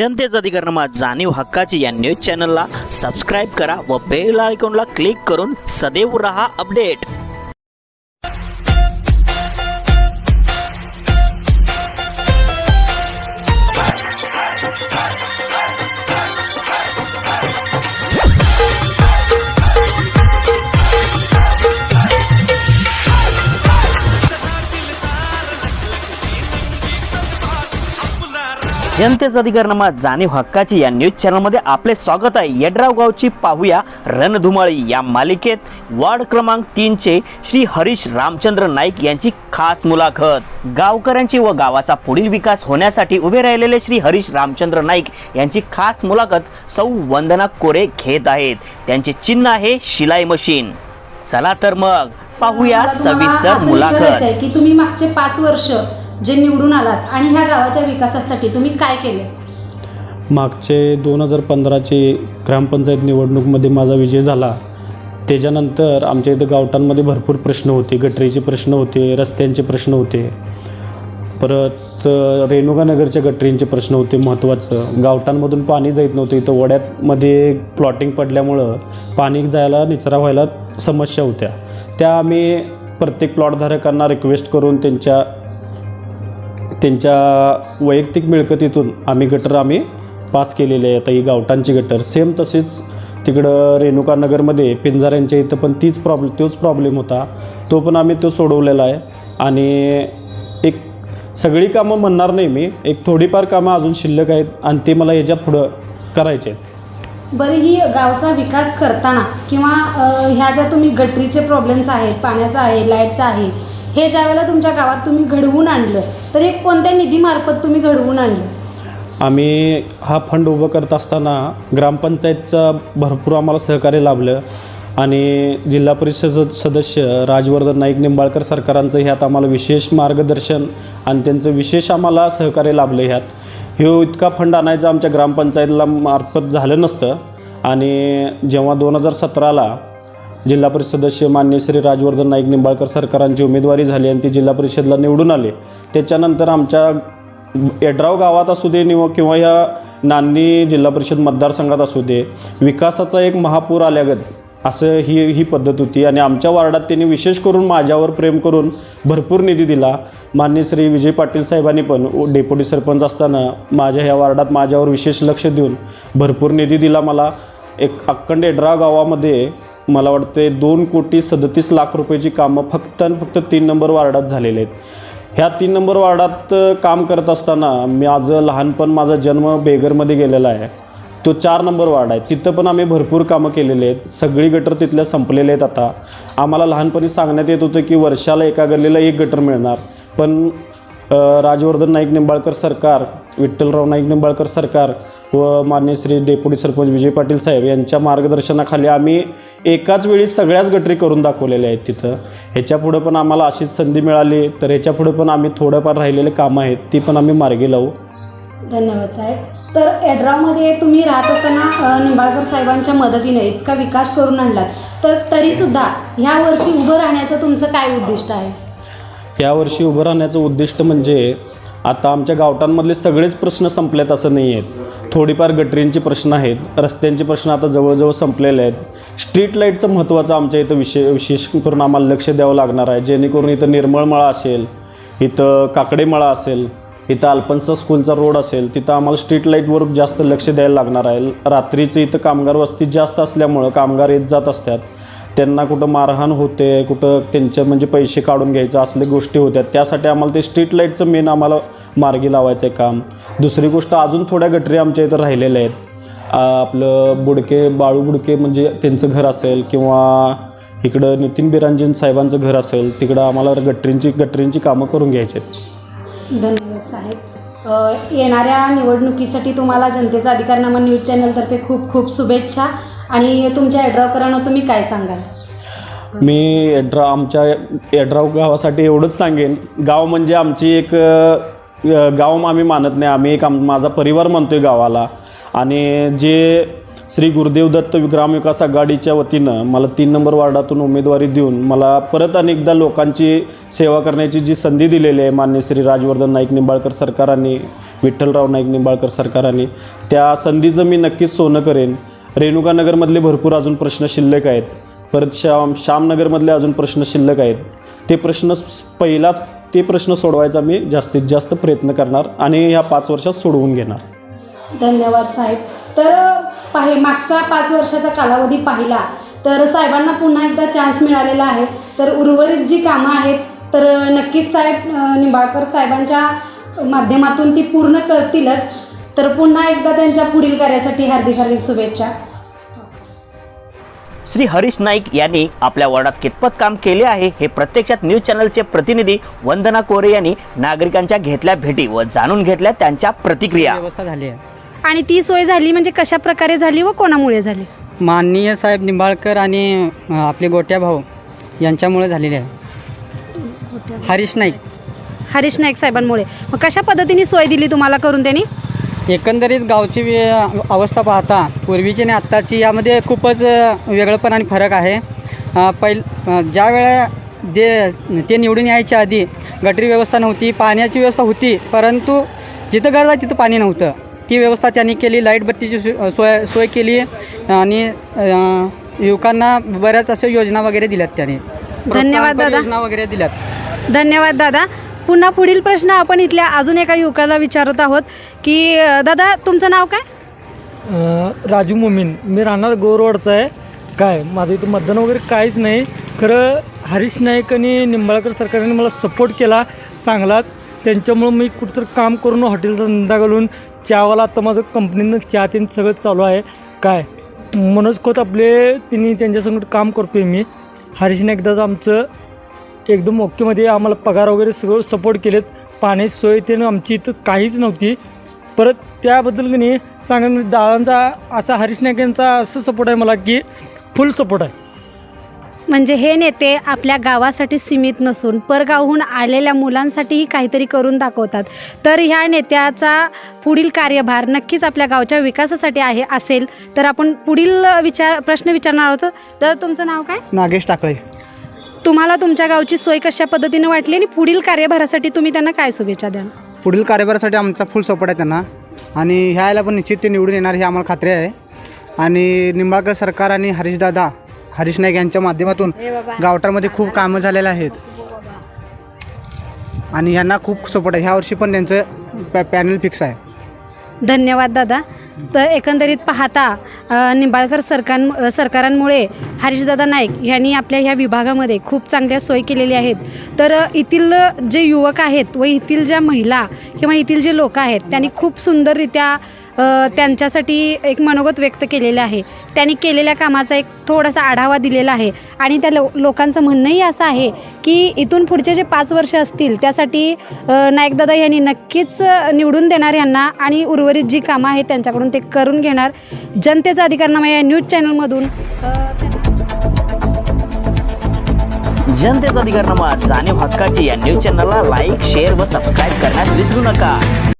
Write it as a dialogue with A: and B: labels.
A: जनतेचा अधिकारमा जाणीव हक्काची या न्यूज चॅनलला सबस्क्राईब करा व बेल आयकॉनला क्लिक करून सदैव रहा अपडेट. जनतेचा अधिकारमा जाणीव हक्काची या न्यूज चॅनलमध्ये आपले स्वागत आहे. यड्राव गावची पाहूया रणधुमाळी. या मालिकेत वार्ड क्रमांक तीनचे श्री हरीश रामचंद्र नाईक यांची खास मुलाखत. गावकऱ्यांची व गावाचा पुढील विकास होण्यासाठी उभे राहिलेले श्री हरीश रामचंद्र नाईक यांची खास मुलाखत सौ वंदना कोरे घेत आहेत. त्यांचे चिन्ह आहे शिलाई मशीन. चला तर मग पाहूया सविस्तर मुलाखत.
B: की तुम्ही मागचे पाच वर्ष जे निवडून आलात आणि ह्या गावाच्या विकासासाठी तुम्ही काय केले
C: मागचे दोन हजार पंधराची ग्रामपंचायत निवडणूकमध्ये माझा विजय झाला. त्याच्यानंतर आमच्या इथं गावठांमध्ये भरपूर प्रश्न होते गटरीचे प्रश्न होते रस्त्यांचे प्रश्न होते. परत रेणुकानगरच्या गटरींचे प्रश्न होते महत्त्वाचं. गावठांमधून पाणी जात नव्हतं इथं वड्यातमध्ये प्लॉटिंग पडल्यामुळं पाणी जायला निचरा व्हायला समस्या होत्या. त्या आम्ही प्रत्येक प्लॉटधारकांना रिक्वेस्ट करून त्यांच्या त्यांच्या वैयक्तिक मिळकतीतून आम्ही गटर आम्ही पास केलेले आहे आता ही गावठांची गटर. सेम तसेच तिकडं रेणुकानगरमध्ये पिंजाऱ्यांच्या इथं पण तीच प्रॉब्लेम तोच प्रॉब्लेम होता. तो पण आम्ही तो सोडवलेला आहे. आणि एक सगळी कामं म्हणणार नाही मी. एक थोडीफार कामं अजून शिल्लक आहेत आणि ते मला याच्या पुढं करायचे आहेत.
B: बरं ही गावचा विकास करताना किंवा ह्या ज्या तुम्ही गटरीचे प्रॉब्लेम्स आहेत पाण्याचा आहे लाईटचा आहे हे ज्या वेळेला तुमच्या गावात तुम्ही घडवून आणलं तर हे कोणत्या निधीमार्फत तुम्ही घडवून आणलं?
C: आम्ही हा फंड उभं करत असताना ग्रामपंचायतचं भरपूर आम्हाला सहकार्य लाभलं आणि जिल्हा परिषद सदस्य राजवर्धन नाईक निंबाळकर सरकारांचं ह्यात आम्हाला विशेष मार्गदर्शन आणि त्यांचं विशेष आम्हाला सहकार्य लाभलं ह्यात. ह्यो इतका फंड आणायचं आमच्या ग्रामपंचायतला मार्फत झालं नसतं आणि जेव्हा दोन हजार सतराला जिल्हा परिषद सदस्य मान्य श्री राजवर्धन नाईक निंबाळकर सरकारांची उमेदवारी झाली आणि ती जिल्हा परिषदला निवडून आले. त्याच्यानंतर आमच्या एड्राव गावात असू दे निव किंवा या नांदी जिल्हा परिषद मतदारसंघात असू दे विकासाचा एक महापूर आल्यागत असं ही ही पद्धत होती. आणि आमच्या वार्डात त्यांनी विशेष करून माझ्यावर प्रेम करून भरपूर निधी दिला. मान्य श्री विजय पाटील साहेबांनी पण डेप्युटी सरपंच असताना माझ्या ह्या वार्डात माझ्यावर विशेष लक्ष देऊन भरपूर निधी दिला मला. एक अक्कंड एड्रा गावामध्ये मला वाटते दोन कोटी सदतीस लाख रुपयाची कामं फक्त आणि फक्त तीन नंबर वार्डात झालेले आहेत. ह्या तीन नंबर वार्डात काम करत असताना माझं लहानपण माझा जन्म बेगरमध्ये गेलेला आहे. तो चार नंबर वार्ड आहे. तिथं पण आम्ही भरपूर कामं केलेली आहेत. सगळी गटर तिथल्या संपलेले आहेत आता. आम्हाला लहानपणी सांगण्यात येत होतं की वर्षाला एका गल्लीला एक गटर मिळणार. पण राजवर्धन नाईक निंबाळकर सरकार विठ्ठलराव नाईक निंबाळकर सरकार व मान्य श्री डेप्युटी सरपंच विजय पाटील साहेब यांच्या मार्गदर्शनाखाली आम्ही एकाच वेळी सगळ्याच गटरी करून दाखवलेल्या आहेत तिथं. ह्याच्या पुढं पण आम्हाला अशीच संधी मिळाली. तर ह्याच्या पुढं पण आम्ही थोडंफार राहिलेले कामं आहेत ती पण आम्ही मार्गी लावू.
B: धन्यवाद साहेब. तर एड्रामध्ये तुम्ही राहत असताना निंबाळकर साहेबांच्या मदतीने इतका विकास करून आणलात. तर तरीसुद्धा ह्या वर्षी उभं राहण्याचं तुमचं काय उद्दिष्ट आहे?
C: यावर्षी उभं राहण्याचं उद्दिष्ट म्हणजे आता आमच्या गावठांमधले सगळेच प्रश्न संपलेत असं नाही आहेत. थोडीफार गटरींचे प्रश्न आहेत रस्त्यांचे प्रश्न आता जवळजवळ संपलेले आहेत. स्ट्रीट लाईटचं महत्त्वाचं आमच्या इथं विशे विशेष करून आम्हाला लक्ष द्यावं लागणार आहे. जेणेकरून इथं निर्मळमळा असेल इथं काकडेमळा असेल इथं अल्पन्सा स्कूलचा रोड असेल तिथं आम्हाला स्ट्रीट लाईटवर जास्त लक्ष द्यायला लागणार आहे. रात्रीचं इथं कामगार वस्ती जास्त असल्यामुळं कामगार येत जात असतात. त्यांना कुठं मारहाण होते कुठं त्यांचे म्हणजे पैसे काढून घ्यायचं असल्या गोष्टी होत्या त्यासाठी आम्हाला ते स्ट्रीट लाईटचं मेन आम्हाला मार्गी लावायचं आहे काम. दुसरी गोष्ट अजून थोड्या गटरी आमच्या इथं राहिलेल्या आहेत. आपलं बुडके बाळू बुडके म्हणजे त्यांचं घर असेल किंवा इकडं नितीन बिरांजन साहेबांचं घर असेल तिकडं आम्हाला गटरींची गटरींची कामं करून घ्यायची आहेत.
B: धन्यवाद साहेब. येणाऱ्या निवडणुकीसाठी तुम्हाला जनतेचा अधिकारनामा न्यूज चॅनलतर्फे खूप खूप शुभेच्छा. आणि तुमच्या एड्रावकरांना तुम्ही काय सांगाल?
C: मी एड्रा आमच्या यड्राव गावासाठी एवढंच सांगेन. गाव म्हणजे आमची एक अ, गाव आम्ही मानत नाही. आम्ही एक आम माझा परिवार म्हणतो आहे गावाला. आणि जे श्री गुरुदेव दत्त ग्रामविकास आघाडीच्या वतीनं मला तीन नंबर वार्डातून उमेदवारी देऊन मला परत अनेकदा लोकांची सेवा करण्याची जी संधी दिलेली आहे मान्य श्री राजवर्धन नाईक निंबाळकर सरकारांनी विठ्ठलराव नाईक निंबाळकर सरकारांनी त्या संधीचं मी नक्कीच सोनं करेन. रेणुकानगरमधले भरपूर अजून प्रश्न शिल्लक आहेत. परत श्याम श्यामनगरमधले अजून प्रश्न शिल्लक आहेत. ते प्रश्न पहिला ते प्रश्न सोडवायचा मी जास्तीत जास्त प्रयत्न करणार आणि ह्या पाच वर्षात सोडवून घेणार.
B: धन्यवाद साहेब. तर पाहि मागचा पाच वर्षाचा कालावधी पाहिला तर साहेबांना पुन्हा एकदा चान्स मिळालेला आहे. तर उर्वरित जी कामं आहेत तर नक्कीच साहेब निंबाळकर साहेबांच्या माध्यमातून ती पूर्ण करतीलच. तर पुन्हा एकदा त्यांच्या पुढील कार्यासाठी हार्दिक हार्दिक शुभेच्छा.
A: श्री हरीश नाईक यांनी आपल्या वॉर्डात कितपत काम केले आहे हे प्रत्यक्षात न्यूज चॅनलचे प्रतिनिधी वंदना कोरे यांनी नागरिकांच्या घेतल्या भेटी व जाणून घेतल्या त्यांच्या प्रतिक्रिया.
D: व्यवस्था झाली आहे.
B: आणि ती सोय झाली म्हणजे कशा प्रकारे झाली व कोणामुळे झाली?
D: माननीय साहेब निंबाळकर आणि अ, आपले गोट्या भाऊ यांच्यामुळे झालेले आहे. हरीश नाईक.
B: हरीश नाईक साहेबांमुळे. मग कशा पद्धतीने सोय दिली तुम्हाला करून त्यांनी?
D: एकंदरीत गावची अवस्था पाहता पूर्वीची आणि आत्ताची यामध्ये खूपच वेगळंपण आणि फरक आहे. पहिल ज्या वेळा जे ते निवडून यायच्या आधी गटरी व्यवस्था नव्हती पाण्याची व्यवस्था होती परंतु जिथं गरज आहे तिथं पाणी नव्हतं. ती व्यवस्था त्यांनी केली लाइट बत्तीची सोय सोय केली आणि युवकांना बऱ्याच अशा योजना वगैरे दिल्यात त्यांनी.
B: दादा.
D: योजना वगैरे दिल्यात.
B: धन्यवाद दादा. पुन्हा पुढील प्रश्न आपण इथल्या अजून एका युवकाला विचारत आहोत की दादा तुमचं नाव काय?
E: राजू मोमीन. मी राहणार गोरवाडचा आहे. काय माझं इथं मतदान वगैरे काहीच नाही. खरं हरीश नाईक आणि निंबाळकर सरकारने मला सपोर्ट केला चांगलाच. त्यांच्यामुळं मी कुठंतरी काम करून हॉटेलचा धंदा घालून चहावाला आता माझं कंपनीनं चहा तीन सगळं चालू आहे. काय मनोज खोत आपले तिने त्यांच्यासंगत काम करतो आहे मी. हरीश नाईकदाचं आमचं. एकदम ओकेमध्ये आम्हाला पगार वगैरे सगळं सपोर्ट केलेत. पाण्याची सोय ते आमची इथं काहीच नव्हती. परत त्याबद्दल की नाही. सांगा म्हणजे दादांचा असा हरीश नाईक यांचा असं सपोर्ट आहे मला की फुल सपोर्ट आहे.
B: म्हणजे हे नेते आपल्या गावासाठी सीमित नसून परगावहून आलेल्या मुलांसाठीही काहीतरी करून दाखवतात. तर ह्या नेत्याचा पुढील कार्यभार नक्कीच आपल्या गावच्या विकासासाठी आहे असेल. तर आपण पुढील विचार प्रश्न विचारणार आहोत. तर तुमचं नाव काय?
D: नागेश टाकळे.
B: तुम्हाला तुमच्या गावची सोय कशा पद्धतीने वाटली आणि पुढील कार्यभारासाठी तुम्ही त्यांना काय शुभेच्छा द्याल?
F: पुढील कार्यभारासाठी आमचा फुल सपोर्ट आहे त्यांना. आणि ह्याला पण निश्चित ते निवडून येणार हे आम्हाला खात्री आहे. आणि निंबाळकर सरकार आणि हरीशदादा हरीश नाईक यांच्या माध्यमातून गावठामध्ये खूप कामं झालेले आहेत. आणि ह्यांना खूप सपोर्ट आहे. ह्या वर्षी पण त्यांचं पॅ पॅनल फिक्स आहे.
B: धन्यवाद दादा. तर एकंदरीत पाहता निंबाळकर सरकार सरकारांमुळे हरीशदादा नाईक यांनी आपल्या ह्या विभागामध्ये खूप चांगल्या सोयी केलेल्या आहेत. तर येथील जे युवक आहेत व येथील ज्या महिला किंवा येथील जे लोक आहेत त्यांनी खूप सुंदररित्या त्यांच्यासाठी एक मनोगत व्यक्त केलेलं आहे. त्यांनी केलेल्या कामाचा एक थोडासा आढावा दिलेला आहे. आणि त्या लो लोकांचं म्हणणंही असं आहे की इथून पुढचे जे पाच वर्ष असतील त्यासाठी नायकदादा नाईकदादा यांनी नक्कीच निवडून देणार यांना आणि उर्वरित जी कामं आहेत त्यांच्याकडून ते करून घेणार. जनतेचा अधिकारनामा या न्यूज चॅनलमधून
A: जनतेचा अधिकारनामा जाणीव हक्काची या न्यूज चॅनलला लाईक शेअर व सबस्क्राईब करण्यास विसरू नका.